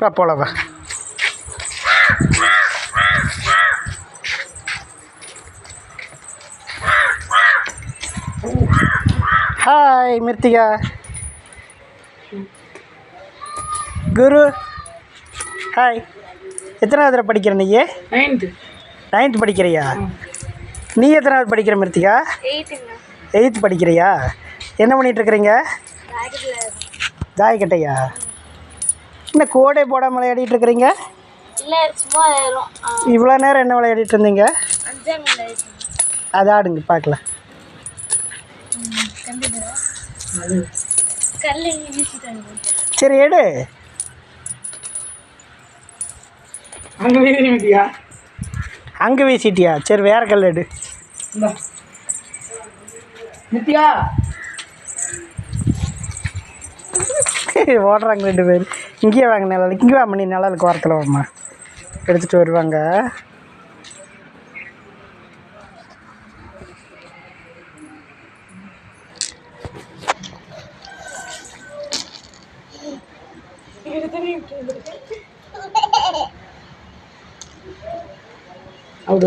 வா போலாம் வா. ஹாய் மிர்த்திகா. குரு. ஹாய் எத்தனாவது படிக்கிற நீ? நைன்த்து நைன்த் படிக்கிறியா? நீ எத்தனாவது படிக்கிற மிர்த்திகா? எயித்து படிக்கிறியா? என்ன பண்ணிட்டு இருக்கிறீங்க? என்ன கோடை போடாமல் விளையாடிட்டு இருக்கிறீங்க? இல்லை சும்மா ஏறும் இவ்வளோ நேரம் என்ன விளையாடிட்டு இருந்தீங்க? அது ஆடுங்க பார்க்கலாம். சரி எடு. அங்கே நிமித்தியா அங்கே வீசிட்டியா? சரி வேற கல் எடு. நித்யா ஓடுறாங்க ரெண்டு பேர் இங்கேயே வாங்க நிழல் இங்கே வா மணி நிழலுக்கு ஓரத்தில் வாம்மா. எடுத்துகிட்டு வருவாங்க. அவுட்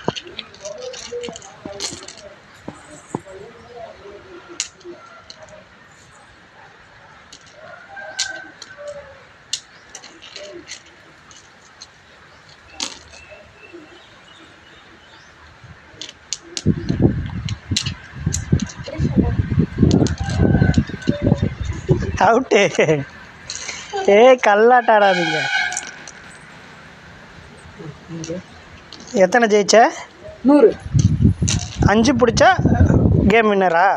அவுட்டா ஏ கல்லாட்ட ஆடாதீங்க எத்தனை ஜெயிச்ச? நூறு. அஞ்சு பிடிச்சா கேம் வின்னரா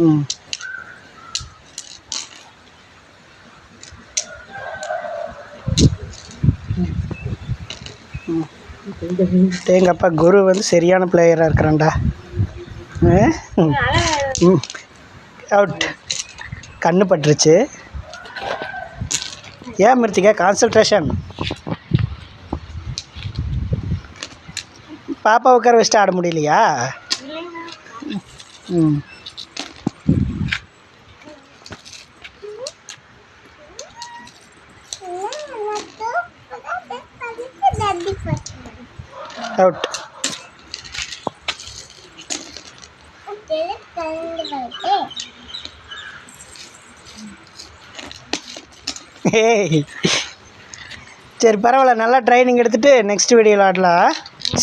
ம். எங்கள் குரு வந்து சரியான பிளேயராக இருக்கிறான்டா. ம். அவுட் கண்ணு பட்டுருச்சு. ஏன் மிருத்திகா? கான்சன்ட்ரேஷன் பாப்பா உட்கார வச்சுட்டு ஆட முடியலையா? ம். அவுட் ஏய் சரி பரவாயில்ல. நல்லா ட்ரைனிங் எடுத்துகிட்டு நெக்ஸ்ட் வீடியோவில் ஆடலாம்.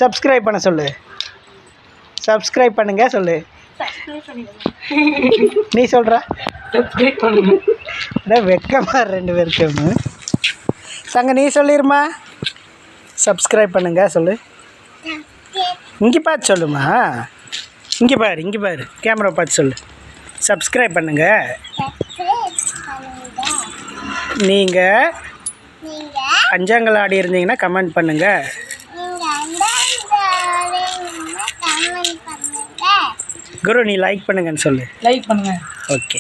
சப்ஸ்கிரைப் பண்ண சொல்லு. சப்ஸ்கிரைப் பண்ணுங்க சொல்லு. நீ சொல்கிற சப்ஸ்கிரைப் வெக்கமா ரெண்டு பேருக்கு சங்க நீ சொல்லிருமா? சப்ஸ்கிரைப் பண்ணுங்க சொல்லு. இங்கே பார்த்து சொல்லுமா. இங்கே பாரு இங்கே பாரு. கேமரா பார்த்து சொல்லு. சப்ஸ்கிரைப் பண்ணுங்க. நீங்கள் அஞ்சாங்கல் ஆடி இருந்தீங்கன்னா கமெண்ட் பண்ணுங்க. குரு நீ லைக் பண்ணுங்கன்னு சொல்லு. லைக் பண்ணுங்க. ஓகே